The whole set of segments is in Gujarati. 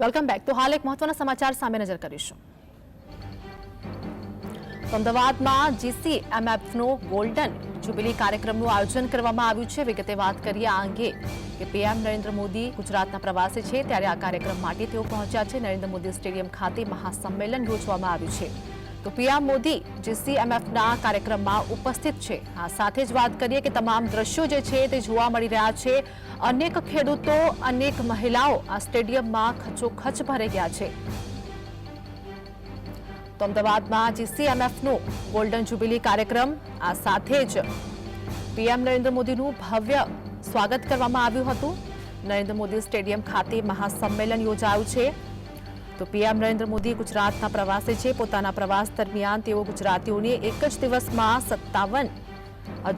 વેલકમ બેક તો હાલ એક મહત્વના સમાચાર સામે નજર કરીશું. અમદાવાદમાં જીસીએમએફનો ગોલ્ડન જ્યુબિલી કાર્યક્રમનું આયોજન કરવામાં આવ્યું છે. વિગતે વાત કરીએ આ અંગે કે પીએમ નરેન્દ્ર મોદી ગુજરાતના પ્રવાસે છે. ત્યારે આ કાર્યક્રમ માટે તેઓ પહોંચ્યા છે. નરેન્દ્ર મોદી સ્ટેડિયમ ખાતે મહાસંમેલન યોજવામાં આવ્યું છે. તો પીએમ મોદી જીસીએમએફના કાર્યક્રમમાં ઉપસ્થિત છે. આ સાથે જ વાત કરીએ કે તમામ દ્રશ્યો જે છે તે જોવા મળી રહ્યા છે. અનેક ખેડૂતો, અનેક મહિલાઓ આ સ્ટેડિયમમાં ખચોખચ ભરાઈ ગયા છે. તો અમદાવાદમાં જીસીએમએફનો ગોલ્ડન જ્યુબિલી કાર્યક્રમ, આ સાથે જ પીએમ નરેન્દ્ર મોદીનું ભવ્ય સ્વાગત કરવામાં આવ્યું હતું. નરેન્દ્ર મોદી સ્ટેડિયમ ખાતે મહાસંમેલન યોજાયું છે. તો પીએમ નરેન્દ્ર મોદી ગુજરાતના પ્રવાસે છે. પોતાના પ્રવાસ દરમિયાન તેઓ ગુજરાતીઓને એક જ દિવસમાં સત્તાવન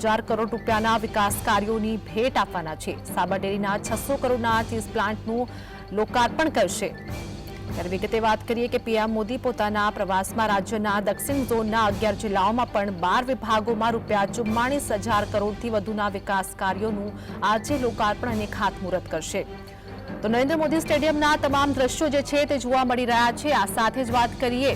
હજાર કરોડ રૂપિયાના વિકાસ કાર્યોની ભેટ આપવાના છે. સાબરડેરીના છસો કરોડના ચીઝ પ્લાન્ટનું લોકાર્પણ કરશે. ત્યારે વિગતે વાત કરીએ કે પીએમ મોદી પોતાના પ્રવાસમાં રાજ્યના દક્ષિણ ઝોનના અગિયાર જિલ્લાઓમાં પણ બાર વિભાગોમાં રૂપિયા ચુમ્માણીસ હજાર કરોડથી વધુના વિકાસ કાર્યોનું આજે લોકાર્પણ અને ખાતમુહૂર્ત કરશે. તો નરેન્દ્ર મોદી સ્ટેડિયમના તમામ દ્રશ્યો જે છે તે જોવા મળી રહ્યા છે. આ સાથે જ વાત કરીએ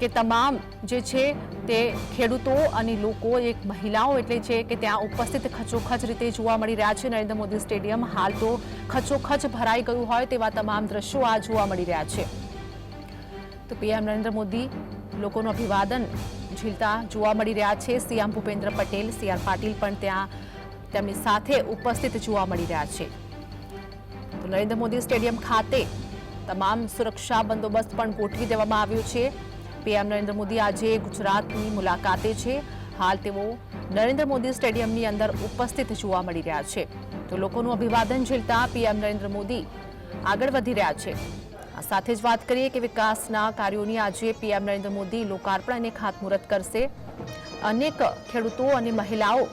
કે તમામ જે છે તે ખેડૂતો અને લોકો, એક મહિલાઓ એટલે છે કે ત્યાં ઉપસ્થિત ખચોખચ રીતે જોવા મળી રહ્યા છે. નરેન્દ્ર મોદી સ્ટેડિયમ હાલ તો ખચોખચ ભરાઈ ગયું હોય તેવા તમામ દ્રશ્યો આ જોવા મળી રહ્યા છે. તો પીએમ નરેન્દ્ર મોદી લોકોનું અભિવાદન ઝીલતા જોવા મળી રહ્યા છે. સીએમ ભૂપેન્દ્ર પટેલ સીઆર પાટીલ પણ ત્યાં તેમની સાથે ઉપસ્થિત જોવા મળી રહ્યા છે. તો નરેન્દ્ર મોદી સ્ટેડિયમ ખાતે તમામ સુરક્ષા બંદોબસ્ત પણ ગોઠવી દેવામાં આવ્યો છે. પીએમ નરેન્દ્ર મોદી આજે ગુજરાતની મુલાકાતે છે. હાલ તેઓ નરેન્દ્ર મોદી સ્ટેડિયમની અંદર ઉપસ્થિત જોવા મળી રહ્યા છે. તો લોકોનું અભિવાદન ઝીલતા પીએમ નરેન્દ્ર મોદી આગળ વધી રહ્યા છે. સાથે જ વાત કરીએ કે વિકાસના કાર્યોની આજે પીએમ નરેન્દ્ર મોદી લોકાર્પણ અને ખાતમુહૂર્ત કરશે. અનેક ખેડૂતો અને મહિલાઓ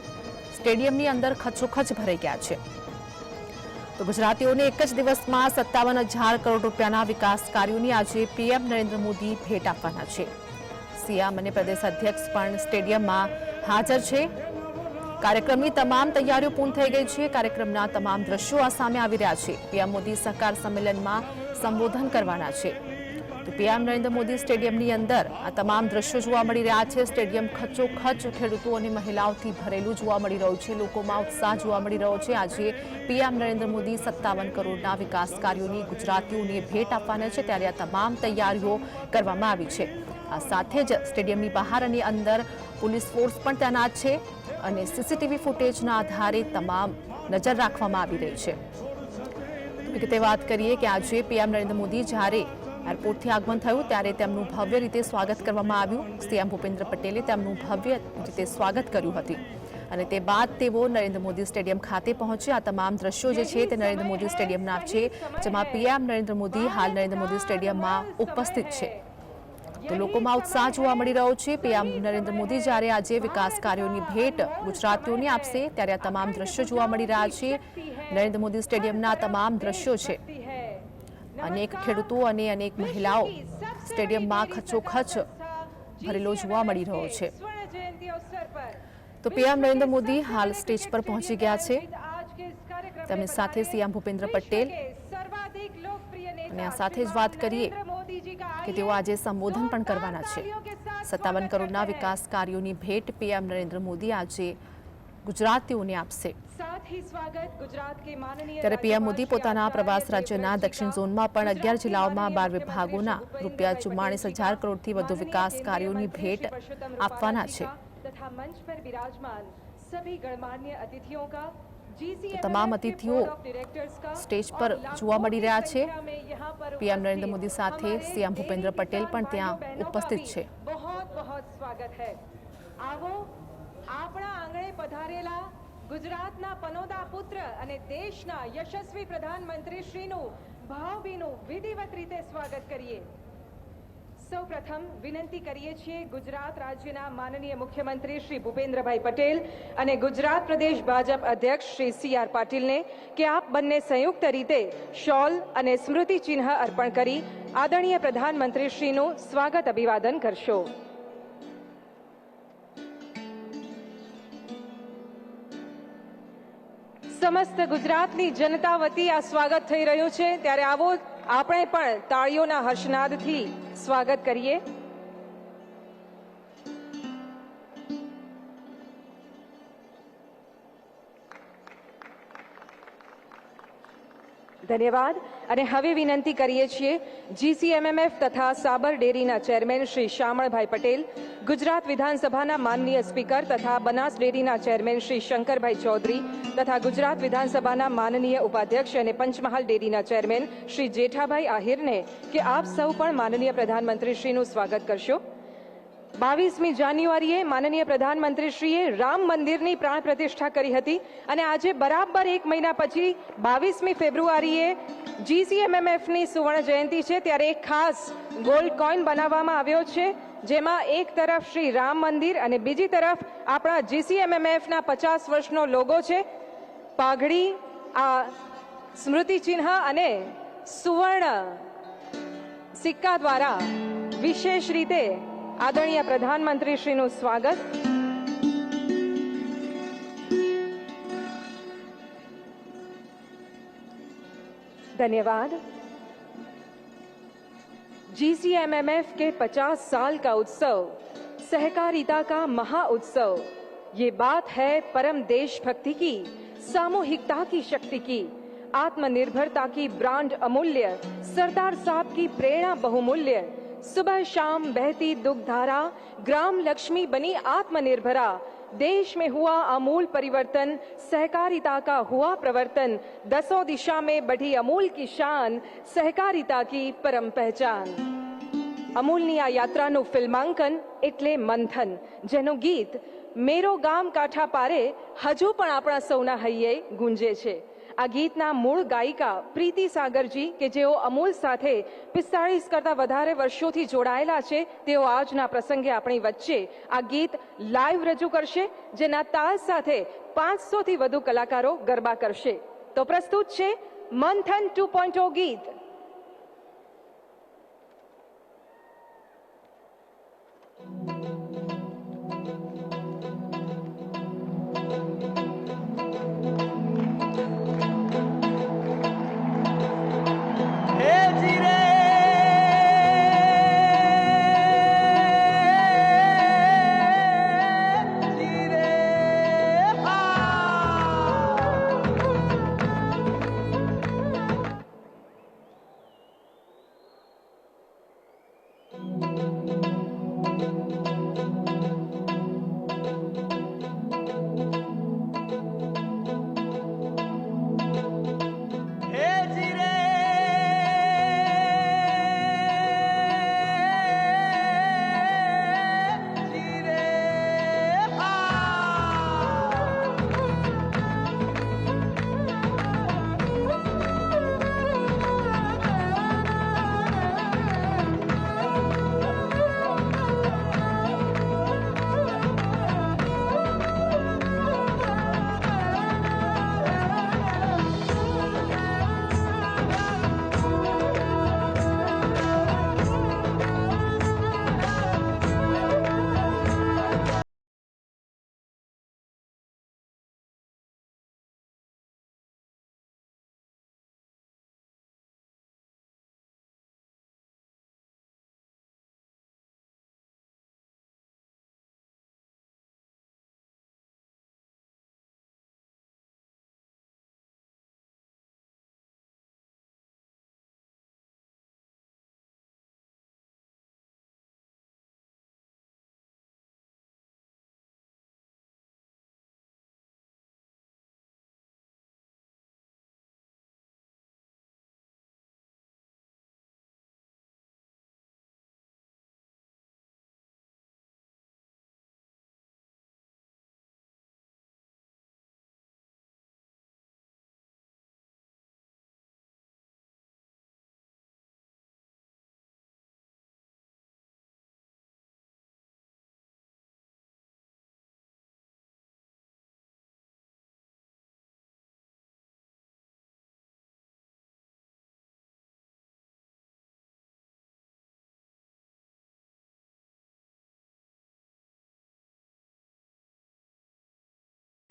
સ્ટેડિયમની અંદર ખચોખચ ભરાઈ ગયા છે. તો ગુજરાતીઓને એક જ દિવસમાં સત્તાવન હજાર કરોડ રૂપિયાના વિકાસ કાર્યોની આજે પીએમ નરેન્દ્ર મોદી ભેટ આપવાના છે. સીએમ અને પ્રદેશ અધ્યક્ષ પણ સ્ટેડિયમમાં હાજર છે. કાર્યક્રમની તમામ તૈયારીઓ પૂર્ણ થઈ ગઈ છે. કાર્યક્રમના તમામ દ્રશ્યો આ સામે આવી રહ્યા છે. પીએમ મોદી સહકાર સંમેલનમાં સંબોધન કરવાના છે. પીએમ નરેન્દ્ર મોદી સ્ટેડિયમની અંદર આ તમામ દ્રશ્યો જોવા મળી રહ્યા છે. સ્ટેડિયમ ખચોખચ ખેડૂતો અને મહિલાઓથી ભરેલું જોવા મળી રહ્યું છે. લોકોમાં ઉત્સાહ જોવા મળી રહ્યો છે. આજે પીએમ નરેન્દ્ર મોદી સત્તાવન કરોડના વિકાસ કાર્યોની ગુજરાતીઓને ભેટ આપવાના છે. ત્યારે આ તમામ તૈયારીઓ કરવામાં આવી છે. આ સાથે જ સ્ટેડિયમની બહાર અને અંદર પોલીસ ફોર્સ પણ તૈનાત છે અને સીસીટીવી ફૂટેજના આધારે તમામ નજર રાખવામાં આવી રહી છે. વિગતે વાત કરીએ કે આજે પીએમ નરેન્દ્ર મોદી જ્યારે એરપોર્ટથી આગમન થયું ત્યારે તેમનું ભવ્ય રીતે સ્વાગત કરવામાં આવ્યું. સીએમ ભૂપેન્દ્ર પટેલે તેમનું ભવ્ય રીતે સ્વાગત કર્યું હતું. અને તે બાદ તેઓ નરેન્દ્ર મોદી સ્ટેડિયમ ખાતે પહોંચ્યા. આ તમામ દ્રશ્યો જે છે તે નરેન્દ્ર મોદી સ્ટેડિયમના છે, જેમાં પીએમ નરેન્દ્ર મોદી, હાલ નરેન્દ્ર મોદી સ્ટેડિયમમાં ઉપસ્થિત છે. તો લોકોમાં ઉત્સાહ જોવા મળી રહ્યો છે. પીએમ નરેન્દ્ર મોદી જ્યારે આજે વિકાસ કાર્યોની ભેટ ગુજરાતીઓને આપશે, ત્યારે આ તમામ દ્રશ્યો જોવા મળી રહ્યા છે. નરેન્દ્ર મોદી સ્ટેડિયમના તમામ દ્રશ્યો છે. અનેક ખેડૂતો અને અનેક મહિલાઓ સ્ટેડિયમમાં ખચોખચ ભરેલો જોવા મળી રહ્યો છે. તો પીએમ નરેન્દ્ર મોદી હાલ સ્ટેજ પર પહોંચી ગયા છે. તેમની સાથે સીએમ ભૂપેન્દ્ર પટેલ અને આ સાથે જ વાત કરીએ કે તેઓ આજે સંબોધન પણ કરવાના છે. સત્તાવન કરોડના વિકાસ કાર્યોની ભેટ પીએમ નરેન્દ્ર મોદી આજે ગુજરાતીઓને આપશે ત્યારે પીએમ મોદી પોતાના પ્રવાસ રાજ્યના દક્ષિણ ઝોનમાં પણ અગિયાર જિલ્લાઓમાં બાર વિભાગોના રૂપિયા ચુમ્માળીસ હજાર કરોડથી વધુ વિકાસ કાર્યોની ભેટ આપવાના છે. તમામ અતિથિઓ સ્ટેજ પર જોવા મળી રહ્યા છે. પીએમ નરેન્દ્ર મોદી સાથે સીએમ ભૂપેન્દ્ર પટેલ પણ ત્યાં ઉપસ્થિત છે. આપણા આંગણે પધારેલા ગુજરાતના પનોદા પુત્ર અને દેશના યશસ્વી પ્રધાનમંત્રી શ્રીનું ભાવભીનું વિધિવત રીતે સ્વાગત કરીએ. સૌ પ્રથમ વિનંતી કરીએ છીએ ગુજરાત રાજ્યના માનનીય મુખ્યમંત્રી શ્રી ભૂપેન્દ્રભાઈ પટેલ અને ગુજરાત પ્રદેશ ભાજપ અધ્યક્ષ શ્રી સી આર પાટીલને કે આપ બંને સંયુક્ત રીતે શોલ અને સ્મૃતિ ચિહ્ન અર્પણ કરી આદરણીય પ્રધાનમંત્રી શ્રીનું સ્વાગત અભિવાદન કરશો. સમસ્ત ગુજરાતની જનતા વતી આ સ્વાગત થઈ રહ્યું છે. ત્યારે આવો આપણે પણ તાળીઓના હર્ષનાદથી સ્વાગત કરીએ. ધન્યવાદ. અને હવે વિનંતી કરીએ છીએ જીસીએમએમએફ તથા સાબર ડેરીના ચેરમેન શ્રી શામળભાઈ પટેલ, ગુજરાત વિધાનસભાના માનનીય સ્પીકર તથા બનાસ ડેરીના ચેરમેન શ્રી શંકરભાઈ ચૌધરી તથા ગુજરાત વિધાનસભાના માનનીય ઉપાધ્યક્ષ અને પંચમહાલ ડેરીના ચેરમેન શ્રી જેઠાભાઈ આહિરને કે આપ સૌ પણ માનનીય પ્રધાનમંત્રીશ્રીનું સ્વાગત કરશો. બાવીસમી જાન્યુઆરીએ માનનીય પ્રધાનમંત્રીશ્રીએ રામ મંદિરની પ્રાણ પ્રતિષ્ઠા કરી હતી અને આજે બરાબર એક મહિના પછી બાવીસમી ફેબ્રુઆરીએ જીસીએમએમએફની સુવર્ણ જયંતિ છે, ત્યારે એક ખાસ ગોલ્ડ કોઈન બનાવવામાં આવ્યો છે, જેમાં એક તરફ શ્રી રામ મંદિર અને બીજી તરફ આપણા જીસીએમએમએફના પચાસ વર્ષનો લોગો છે, પાઘડી, આ સ્મૃતિચિહ્ન અને સુવર્ણ સિક્કા દ્વારા વિશેષ રીતે આદરણીય પ્રધાનમંત્રીશ્રીનું સ્વાગત धन्यवाद जीसीएमएमएफ के 50 साल का उत्सव सहकारिता का महा उत्सव ये बात है परम देशभक्ति की सामूहिकता की शक्ति की आत्मनिर्भरता की ब्रांड अमूल्य सरदार साहब की प्रेरणा बहुमूल्य सुबह शाम बहती दुग्धारा ग्राम लक्ष्मी बनी आत्मनिर्भरा देश में हुआ अमूल परिवर्तन सहकारिता का हुआ प्रवर्तन दसों दिशा में बढ़ी अमूल की शान सहकारिता की परम पहचान અમૂલની આ યાત્રાનું ફિલ્માંકન એટલે મંથન જેનું ગીત મેરો ગામ કાંઠા પારે હજુ પણ આપણા સૌના હૈયે ગુંજે છે આ ગીતના મૂળ ગાયિકા પ્રીતિ સાગરજી કે જેઓ અમૂલ સાથે પિસ્તાળીસ કરતાં વધારે વર્ષોથી જોડાયેલા છે, તેઓ આજના પ્રસંગે આપણી વચ્ચે આ ગીત લાઈવ રજૂ કરશે, જેના તાલ સાથે પાંચસોથી વધુ કલાકારો ગરબા કરશે. તો પ્રસ્તુત છે, મંથન ટુ ગીત.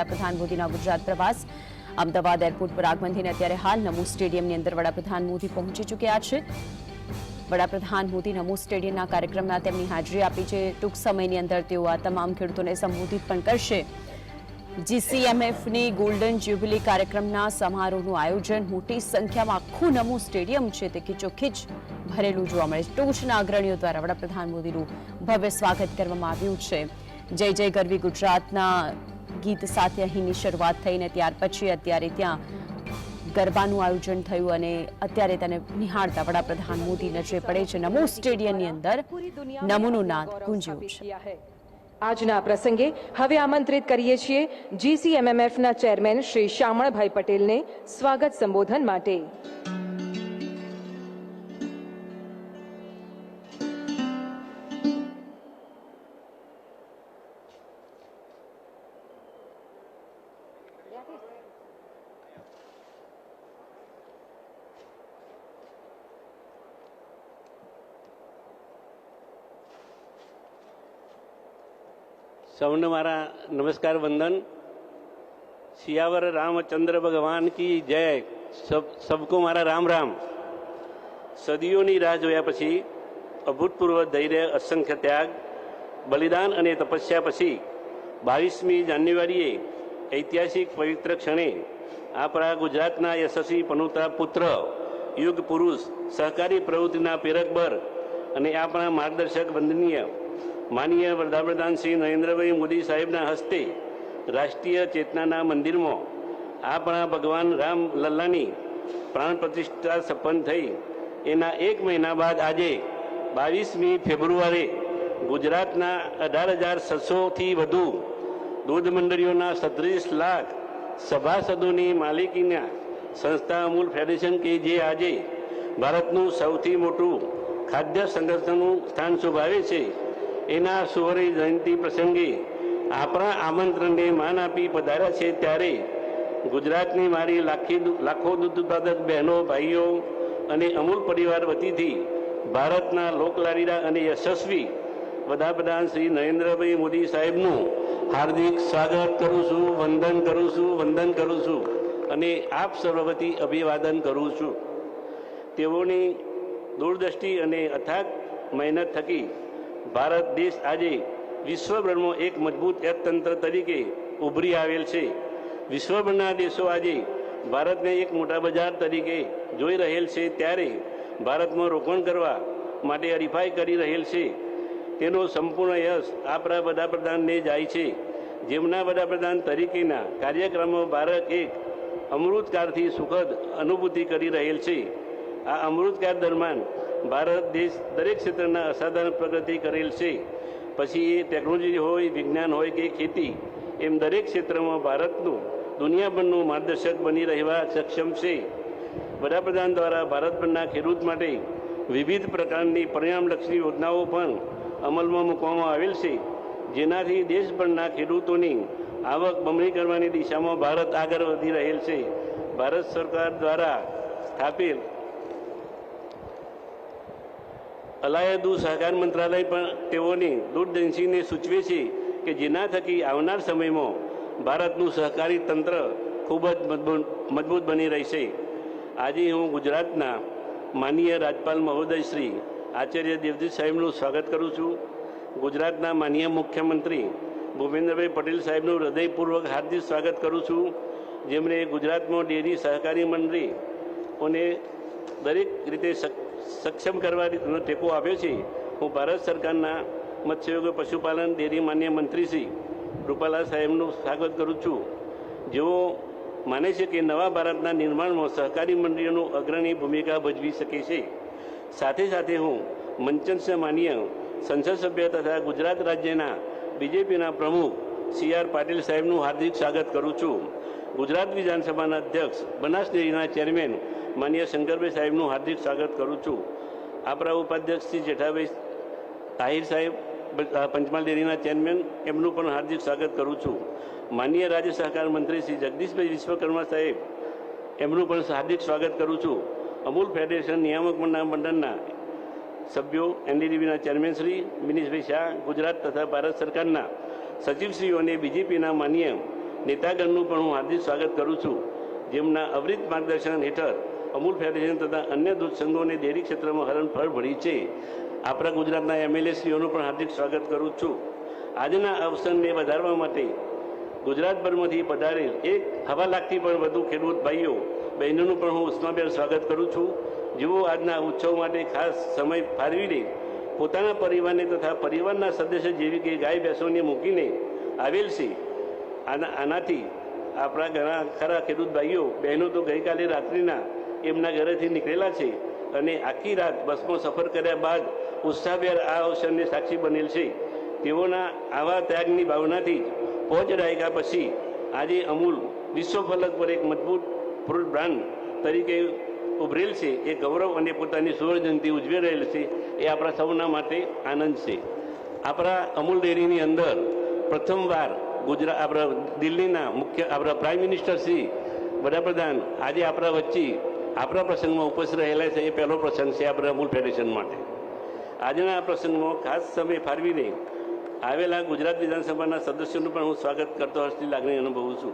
પ્રધાન મોદીના ગુજરાત પ્રવાસ. અમદાવાદ એરપોર્ટ પર આગમન અત્યારે હાલ નમો સ્ટેડિયમની અંદર વડાપ્રધાન મોદી પહોંચી ચૂક્યા છે. વડાપ્રધાન મોદી નમો સ્ટેડિયમના કાર્યક્રમમાં તેમની હાજરી આપી છે. ટૂંક સમયની અંદર તેઓ આ તમામ ખેડૂતોને સંબોધિત પણ કરશે. જીસીએમએફની ગોલ્ડન જ્યુબિલી કાર્યક્રમના સમારોહનું આયોજન. મોટી સંખ્યામાં આખું નમો સ્ટેડિયમ છે તે ખીચોખીચ ભરેલું જોવા મળે છે. ટોચના અગ્રણીઓ દ્વારા વડાપ્રધાન મોદીનું ભવ્ય સ્વાગત કરવામાં આવ્યું છે. જય જય ગરવી ગુજરાતના ગીત સાથે અહીંની શરૂઆત થઈને ત્યાર પછી અત્યારે ત્યાં ગરબાનું આયોજન થયું અને અત્યારે તેને નિહાળતા વડાપ્રધાન મોદી નજરે પડે છે. નમો સ્ટેડિયમની અંદર નમોનો નાદ ગુંજ્યો છે. આજના પ્રસંગે હવે આમંત્રિત કરીએ છીએ જીસીએમએમએફના ચેરમેન શ્રી શામળભાઈ પટેલને સ્વાગત સંબોધન માટે. સૌને મારા નમસ્કાર વંદન. શિયાવર રામચંદ્ર ભગવાન કી જય. સબકો મારા રામ રામ. સદીઓની રાહ જોયા પછી અભૂતપૂર્વ ધૈર્ય, અસંખ્ય ત્યાગ, બલિદાન અને તપસ્યા પછી બાવીસમી જાન્યુઆરીએ ઐતિહાસિક પવિત્ર ક્ષણે આપણા ગુજરાતના યશસ્વી પનુતા પુત્ર યુગ પુરુષ સહકારી પ્રવૃત્તિના પ્રેરકબર અને આપણા માર્ગદર્શક વંદનીય માનીય વડાપ્રધાન શ્રી નરેન્દ્રભાઈ મોદી સાહેબના હસ્તે રાષ્ટ્રીય ચેતનાના મંદિરમાં આપણા ભગવાન રામ લલ્લાની પ્રાણ પ્રતિષ્ઠા સંપન્ન થઈ. એના એક મહિના બાદ આજે બાવીસમી ફેબ્રુઆરી ગુજરાતના અઢાર હજાર છસોથી વધુ દૂધ મંડળીઓના સત્રીસ લાખ સભાસદોની માલિકીના સંસ્થા અમૂલ ફેડરેશન કે જે આજે ભારતનું સૌથી મોટું ખાદ્ય સંગઠનનું સ્થાન શોભાવે છે. એના સુવર્ણ જયંતિ પ્રસંગે આપણા આમંત્રણને માન આપી પધાર્યા છે ત્યારે ગુજરાતની મારી લાખી લાખો દૂધ ઉત્પાદક બહેનો, ભાઈઓ અને અમૂલ પરિવાર વતીથી ભારતના લોકલાડીલા અને યશસ્વી વડાપ્રધાન શ્રી નરેન્દ્રભાઈ મોદી સાહેબનું હાર્દિક સ્વાગત કરું છું, વંદન કરું છું, વંદન કરું છું અને આપ સર્વતી અભિવાદન કરું છું. તેઓની દૂરદ્રષ્ટિ અને અથાગ મહેનત થકી ભારત દેશ આજે વિશ્વભરમાં એક મજબૂત અર્થતંત્ર તરીકે ઉભરી આવેલ છે. વિશ્વભરના દેશો આજે ભારતને એક મોટા બજાર તરીકે જોઈ રહેલ છે. ત્યારે ભારતમાં રોકાણ કરવા માટે હરીફાઈ કરી રહેલ છે. તેનો સંપૂર્ણ યશ આપણા વડાપ્રધાનને જાય છે. જેમના વડાપ્રધાન તરીકેના કાર્યક્રમો ભારત એક અમૃતકાળથી સુખદ અનુભૂતિ કરી રહેલ છે. આ અમૃતકાળ દરમિયાન ભારત દેશ દરેક ક્ષેત્રના અસાધારણ પ્રગતિ કરેલ છે. પછી એ ટેકનોલોજી હોય, વિજ્ઞાન હોય કે ખેતી, એમ દરેક ક્ષેત્રમાં ભારતનું, દુનિયાભરનું માર્ગદર્શક બની રહેવા સક્ષમ છે. વડાપ્રધાન દ્વારા ભારતભરના ખેડૂત માટે વિવિધ પ્રકારની પરિણામલક્ષી યોજનાઓ પણ અમલમાં મૂકવામાં આવેલ છે. જેનાથી દેશભરના ખેડૂતોની આવક બમણી કરવાની દિશામાં ભારત આગળ વધી રહેલ છે. ભારત સરકાર દ્વારા સ્થાપેલ અલાયદુ સહકાર મંત્રાલય પણ તેઓની દૂરદર્શીને સૂચવે છે કે જેના થકી આવનાર સમયમાં ભારતનું સહકારી તંત્ર ખૂબ જ મજબૂત બની રહેશે. આજે હું ગુજરાતના માનનીય રાજપાલ મહોદય શ્રી આચાર્ય દેવજીત સાહેબનું સ્વાગત કરું છું. ગુજરાતના માનનીય મુખ્યમંત્રી ભૂપેન્દ્રભાઈ પટેલ સાહેબનું હૃદયપૂર્વક હાર્દિક સ્વાગત કરું છું. જેમણે ગુજરાતમાં ડેરી સહકારી મંડળીઓને દરેક રીતે સક્ષમ કરવાનો ટેકો આપ્યો છે. હું ભારત સરકારના મત્સ્યોગ પશુપાલન ડેરી માન્ય મંત્રી શ્રી રૂપાલા સાહેબનું સ્વાગત કરું છું. જેઓ માને છે કે નવા ભારતના નિર્માણમાં સહકારી મંડળીઓનું અગ્રણી ભૂમિકા ભજવી શકે છે. સાથે સાથે હું મંચન માન્ય સંસદ સભ્ય તથા ગુજરાત રાજ્યના બીજેપીના પ્રમુખ સી આર પાટીલ સાહેબનું હાર્દિક સ્વાગત કરું છું. ગુજરાત વિધાનસભાના અધ્યક્ષ, બનાસ ડેરીના ચેરમેન, માન્ય શંકરભાઈ સાહેબનું હાર્દિક સ્વાગત કરું છું. આપણા ઉપાધ્યક્ષ શ્રી જેઠાભાઈ તાહિર સાહેબ પંચમહાલ ડેરીના ચેરમેન, એમનું પણ હાર્દિક સ્વાગત કરું છું. માન્ય રાજ્ય સહકાર મંત્રી શ્રી જગદીશભાઈ વિશ્વકર્મા સાહેબ, એમનું પણ હાર્દિક સ્વાગત કરું છું. અમૂલ ફેડરેશન નિયામક મંડળ મંડળના સભ્યો, એનડીડીબીના ચેરમેન શ્રી, મિનીશભાઈ શાહ, ગુજરાત તથા ભારત સરકારના સચિવશ્રીઓ અને બીજેપીના માન્ય નેતાગણનું પણ હું હાર્દિક સ્વાગત કરું છું. જેમના અવિરત માર્ગદર્શન હેઠળ અમૂલ ફેડરેશન તથા અન્ય દૂધ ડેરી ક્ષેત્રમાં હરણફળ ભળી છે. આપણા ગુજરાતના એમએલએ શ્રીઓનું પણ હાર્દિક સ્વાગત કરું છું. આજના અવસરને વધારવા માટે ગુજરાતભરમાંથી પધારેલ એક હવા લાખથી પણ વધુ ખેડૂત ભાઈઓ, બહેનોનું પણ હું ઉષ્માભેર સ્વાગત કરું છું. જેઓ આજના ઉત્સવ માટે ખાસ સમય ફાળવીને પોતાના પરિવારને તથા પરિવારના સદસ્ય જેવી કે ગાય ભેંસોને મૂકીને આવેલ છે. આના આનાથી આપણા ઘણા ખરા ખેડૂત ભાઈઓ, બહેનો તો ગઈકાલે રાત્રિના એમના ઘરેથી નીકળેલા છે અને આખી રાત બસમાં સફર કર્યા બાદ ઉત્સાહભેર આ અવસરને સાક્ષી બનેલ છે. તેઓના આવા ત્યાગની ભાવનાથી જ પાંચ દાયકા પછી આજે અમૂલ વિશ્વ ફલક પર એક મજબૂત ફ્રૂટ બ્રાન્ડ તરીકે ઉભરેલ છે. એ ગૌરવ અને પોતાની સુવર્ણજયંતિ ઉજવી રહેલ છે. એ આપણા સૌના માટે આનંદ છે. આપણા અમૂલ ડેરીની અંદર પ્રથમવાર ગુજરાત આપણા દિલ્હીના મુખ્ય, આપણા પ્રાઇમ મિનિસ્ટર શ્રી વડાપ્રધાન આજે આપણા વચ્ચે આપણા પ્રસંગમાં ઉપસ્થિત રહેલા છે. એ પહેલો પ્રસંગ છે આપણા અમૂલ ફેડરેશન માટે. આજના આ પ્રસંગમાં ખાસ સમય ફાળવીને આવેલા ગુજરાત વિધાનસભાના સદસ્યોનું પણ હું સ્વાગત કરતો હર્ષની લાગણી અનુભવું છું.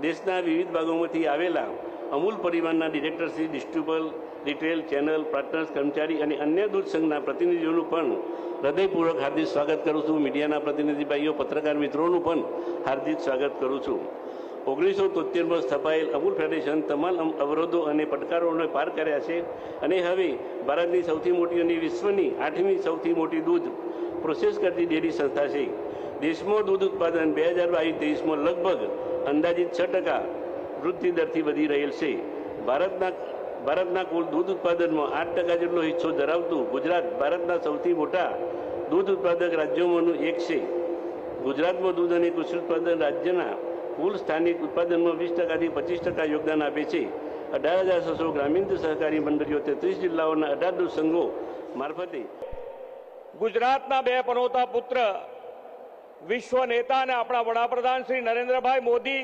દેશના વિવિધ ભાગોમાંથી આવેલા અમૂલ પરિવારના director Shri distributable retail channel partners કર્મચારી અને અન્ય દૂધ સંઘના પ્રતિનિધિઓનું પણ હૃદયપૂર્વક હાર્દિક સ્વાગત કરું છું. મીડિયાના પ્રતિનિધિ ભાઈઓ, પત્રકાર મિત્રોનું પણ હાર્દિક સ્વાગત કરું છું. ઓગણીસો તોતેરમાં સ્થપાયેલ અમૂલ ફેડરેશન તમામ અવરોધો અને પડકારોને પાર કર્યા છે અને હવે ભારતની સૌથી મોટી અને વિશ્વની આઠમી સૌથી મોટી દૂધ પ્રોસેસ કરતી ડેરી સંસ્થા છે. દેશમાં દૂધ ઉત્પાદન બે હજાર બાવીસ ત્રીસમાં લગભગ અંદાજિત છ ટકા વૃદ્ધિ દરથી વધી રહેલ છે. ભારતના ભારતના કુલ દૂધ ઉત્પાદનમાં આઠ ટકા જેટલો હિસ્સો ધરાવતું ગુજરાત ભારતના સૌથી મોટા દૂધ ઉત્પાદક રાજ્યોમાંનું એક છે. ગુજરાતમાં દૂધ અને કૃષિ ઉત્પાદન રાજ્યના કુલ સ્થાનિક ઉત્પાદનમાં વીસ ટકાથી પચીસ ટકા યોગદાન આપે છે. અઢાર હજાર છસો ગ્રામીણ સહકારી મંડળીઓ તેત્રીસ જિલ્લાઓના અઢાર દૂધ સંઘો મારફતે ગુજરાતના બે પનોતા પુત્ર વિશ્વ નેતા અને આપણા વડાપ્રધાન શ્રી નરેન્દ્રભાઈ મોદી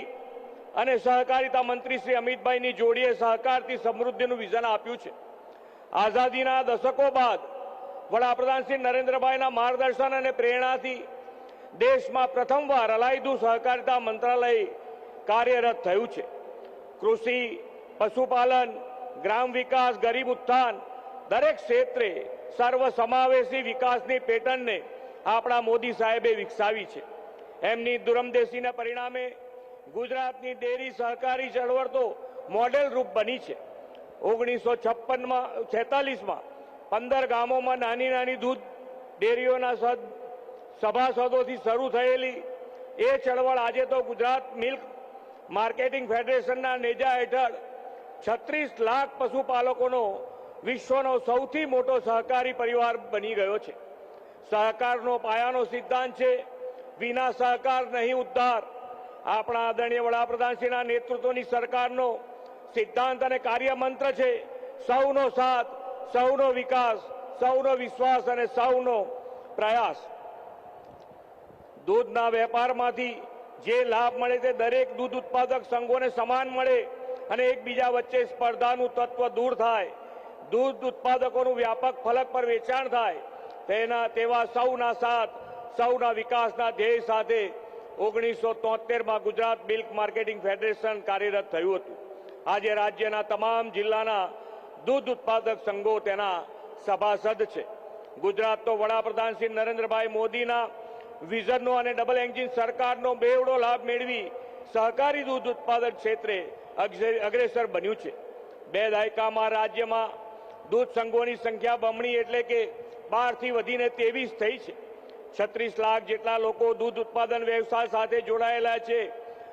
અને સહકારિતા મંત્રી શ્રી અમિતભાઈની જોડીએ સહકારથી સમૃદ્ધિનું વિઝન આપ્યું છે. આઝાદીના દશકો બાદ વડાપ્રધાન શ્રી નરેન્દ્રભાઈના માર્ગદર્શન અને પ્રેરણાથી દેશમાં પ્રથમવાર અલાયદું સહકારિતા મંત્રાલય કાર્યરત થયું છે. કૃષિ, પશુપાલન, ગ્રામ વિકાસ, ગરીબ ઉત્થાન દરેક ક્ષેત્રે સર્વસમાવેશી વિકાસની પેટર્નને આપણા મોદી સાહેબે વિકસાવી છે. એમની દુરમદેશીના પરિણામે ગુજરાતની ડેરી સહકારી ચળવળ તો મોડેલ રૂપ બની છે. ઓગણીસો છપ્પનમાં, છેતાલીસમાં પંદર ગામોમાં નાની નાની દૂધ ડેરીઓના સદ, સભાસદોથી શરૂ થયેલી એ ચળવળ આજે તો ગુજરાત મિલ્ક માર્કેટિંગ ફેડરેશનના નેજા હેઠળ છત્રીસ લાખ પશુપાલકોનો વિશ્વનો સૌથી મોટો સહકારી પરિવાર બની ગયો છે. સહકારનો પાયાનો સિદ્ધાંત છે, વિના સહકાર નહીં ઉદ્ધાર. આપણા આદરણીય વડાપ્રધાનશ્રીના નેતૃત્વની સરકારનો સિદ્ધાંત અને કાર્યમંત્ર છે, સૌનો સાથ, સૌનો વિકાસ, સૌનો વિશ્વાસ અને સૌનો પ્રયાસ. દૂધના વેપારમાંથી જે લાભ મળે તે દરેક દૂધ ઉત્પાદક સંઘોને સમાન મળે અને એકબીજા વચ્ચે સ્પર્ધાનું તત્વ દૂર થાય. દૂધ ઉત્પાદકોનું વ્યાપક ફલક પર વેચાણ થાય. તેના, તેવા સૌના સાથ, સૌના વિકાસના ધ્યેય સાથે ઓગણીસો તોતેરમાં ગુજરાત મિલ્ક માર્કેટિંગ ફેડરેશન કાર્યરત થયું હતું. આજે રાજ્યના તમામ જિલ્લાના દૂધ ઉત્પાદક સંઘો તેના સભાસદ છે. ગુજરાત તો વડાપ્રધાન શ્રી નરેન્દ્રભાઈ મોદીના વિઝનનો અને ડબલ એન્જિન સરકારનો બેવડો લાભ મેળવી સહકારી દૂધ ઉત્પાદક ક્ષેત્રે અગ્રેસર બન્યું છે. બે દાયકામાં રાજ્યમાં દૂધ સંઘોની સંખ્યા બમણી એટલે કે બારથી વધીને ત્રેવીસ થઈ છે. છત્રીસ લાખ જેટલા લોકો દૂધ ઉત્પાદન વ્યવસાય સાથે જોડાયેલા છે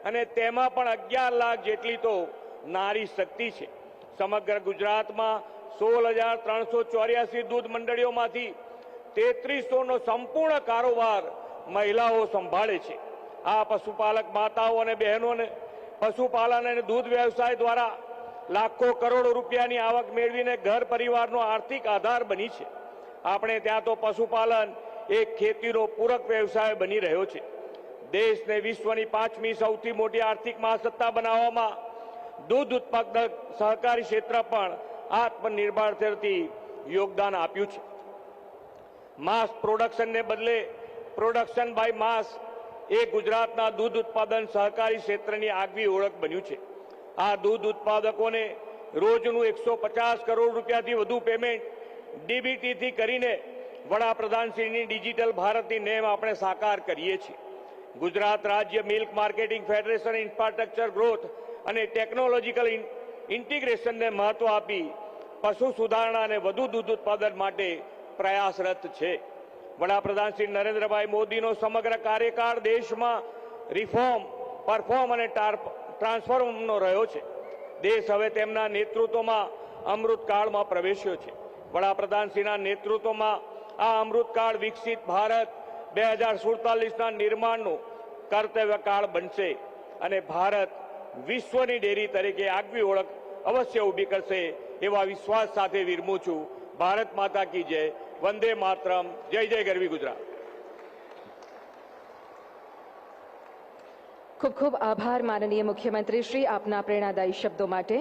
અને તેમાં પણ અગિયાર લાખ જેટલી તો નારી શક્તિ છે. સમગ્ર ગુજરાતમાં સોળ હજાર ત્રણસો ચોર્યાસી દૂધ મંડળીઓમાંથી તેત્રીસોનો સંપૂર્ણ કારોબાર મહિલાઓ સંભાળે છે. આ પશુપાલક માતાઓ અને બહેનોને પશુપાલન અને દૂધ વ્યવસાય દ્વારા લાખો કરોડો રૂપિયાની આવક મેળવીને ઘર પરિવારનો આર્થિક આધાર બની છે. આપણે ત્યાં તો પશુપાલન એક ખેતીનો પૂરક વ્યવસાય બની રહ્યો છે. દેશને વિશ્વની પાંચમી સૌથી મોટી આર્થિક મહાસત્તા બનાવવામાં દૂધ ઉત્પાદક સહકારી ક્ષેત્ર પણ આત્મનિર્ભર થતી યોગદાન આપ્યું છે. માસ પ્રોડક્શનને બદલે પ્રોડક્શન બાય માસ એ ગુજરાતના દૂધ ઉત્પાદન સહકારી ક્ષેત્રની આગવી ઓળખ બન્યું છે. આ દૂધ ઉત્પાદકોને રોજનું એકસો પચાસ કરોડ રૂપિયાથી વધુ પેમેન્ટ ડીબીટીથી કરીને વડાપ્રધાનશ્રીની ડિજિટલ ભારતની નેમ આપણે સાકાર કરીએ છીએ. ગુજરાત રાજ્ય milk marketing federation infrastructure growth અને ટેકનોલોજીકલ ઇન્ટિગ્રેશનને મહત્વ આપી પશુ સુધારણા અને વધુ દૂધ ઉત્પાદન માટે પ્રયાસરત છે. વડાપ્રધાન શ્રી નરેન્દ્રભાઈ મોદીનો સમગ્ર કાર્યકાળ દેશમાં રિફોર્મ પરફોર્મ અને ટ્રાન્સફોર્મનો રહ્યો છે. દેશ હવે તેમના નેતૃત્વમાં અમૃતકાળમાં પ્રવેશ્યો છે. વડાપ્રધાનશ્રીના નેતૃત્વમાં આ અમૃતકાળ વિકસિત ભારત બે હજાર સુડતાલીસના નિર્માણનું કર્તવ્યકાળ બનશે અને ભારત વિશ્વની ડેરી તરીકે આગવી ઓળખ અવશ્ય ઊભી કરશે એવા વિશ્વાસ સાથે વિરમું છું ભારત માતા કી જય વંદે માતરમ જય જય ગરવી ગુજરાત खूब खूब आभार माननीय मुख्यमंत्री श्री आपना प्रेरणादायी शब्दों माटे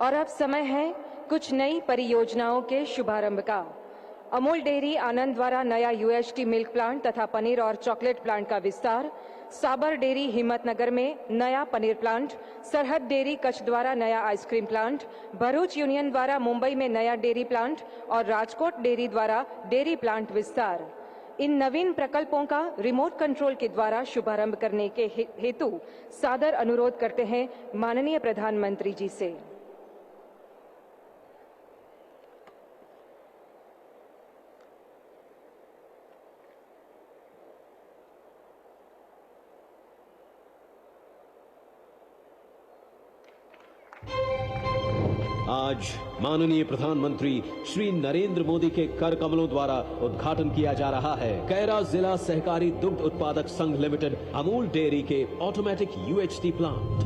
और अब समय है कुछ नई परियोजनाओं के शुभारंभ का अमूल डेयरी आनंद द्वारा नया यूएसटी मिल्क प्लांट तथा पनीर और चॉकलेट प्लांट का विस्तार, साबर डेयरी हिम्मतनगर में नया पनीर प्लांट सरहद डेयरी कच्छ द्वारा नया आइसक्रीम प्लांट भरूच यूनियन द्वारा मुंबई में नया डेयरी प्लांट और राजकोट डेयरी द्वारा डेयरी प्लांट विस्तार। इन नवीन प्रकल्पों का रिमोट कंट्रोल के द्वारा शुभारंभ करने के हेतु सादर अनुरोध करते हैं माननीय प्रधानमंत्री जी से। आज माननीय प्रधानमंत्री श्री नरेंद्र मोदी के कर कमलों द्वारा उद्घाटन किया जा रहा है। कैरा जिला सहकारी दुग्ध उत्पादक संघ लिमिटेड, अमूल डेयरी के ऑटोमेटिक यूएचटी प्लांट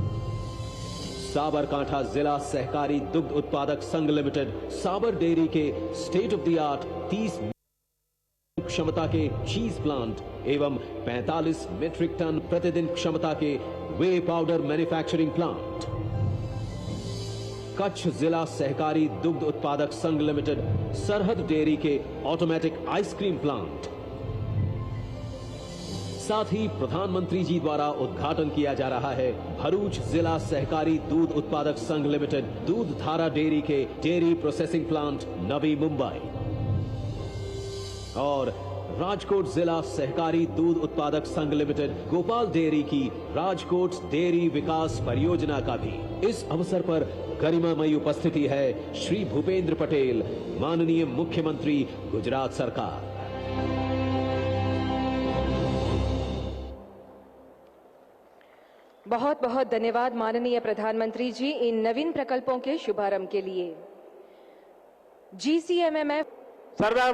साबरकांठा जिला सहकारी दुग्ध उत्पादक संघ लिमिटेड, साबर डेयरी के स्टेट ऑफ़ द आर्ट 30 क्षमता के चीज़ प्लांट एवं 45 मीट्रिक टन प्रतिदिन क्षमता के whey powder manufacturing plant Kutch जिला सहकारी दुग्ध उत्पादक संघ लिमिटेड, सरहद डेयरी के ऑटोमेटिक आइसक्रीम प्लांट साथ ही प्रधानमंत्री जी द्वारा उद्घाटन किया जा रहा है भरूच जिला सहकारी दूध उत्पादक संघ लिमिटेड दूध धारा डेयरी के dairy processing plant Navi Mumbai. और राजकोट जिला सहकारी दूध उत्पादक संघ लिमिटेड गोपाल डेयरी की राजकोट डेयरी विकास परियोजना का भी इस अवसर पर गरिमामयी उपस्थिति है श्री भूपेंद्र पटेल माननीय मुख्यमंत्री गुजरात सरकार। बहुत बहुत धन्यवाद माननीय प्रधानमंत्री जी इन नवीन प्रकल्पों के शुभारंभ के लिए। जीसीएमएमएफ सरदार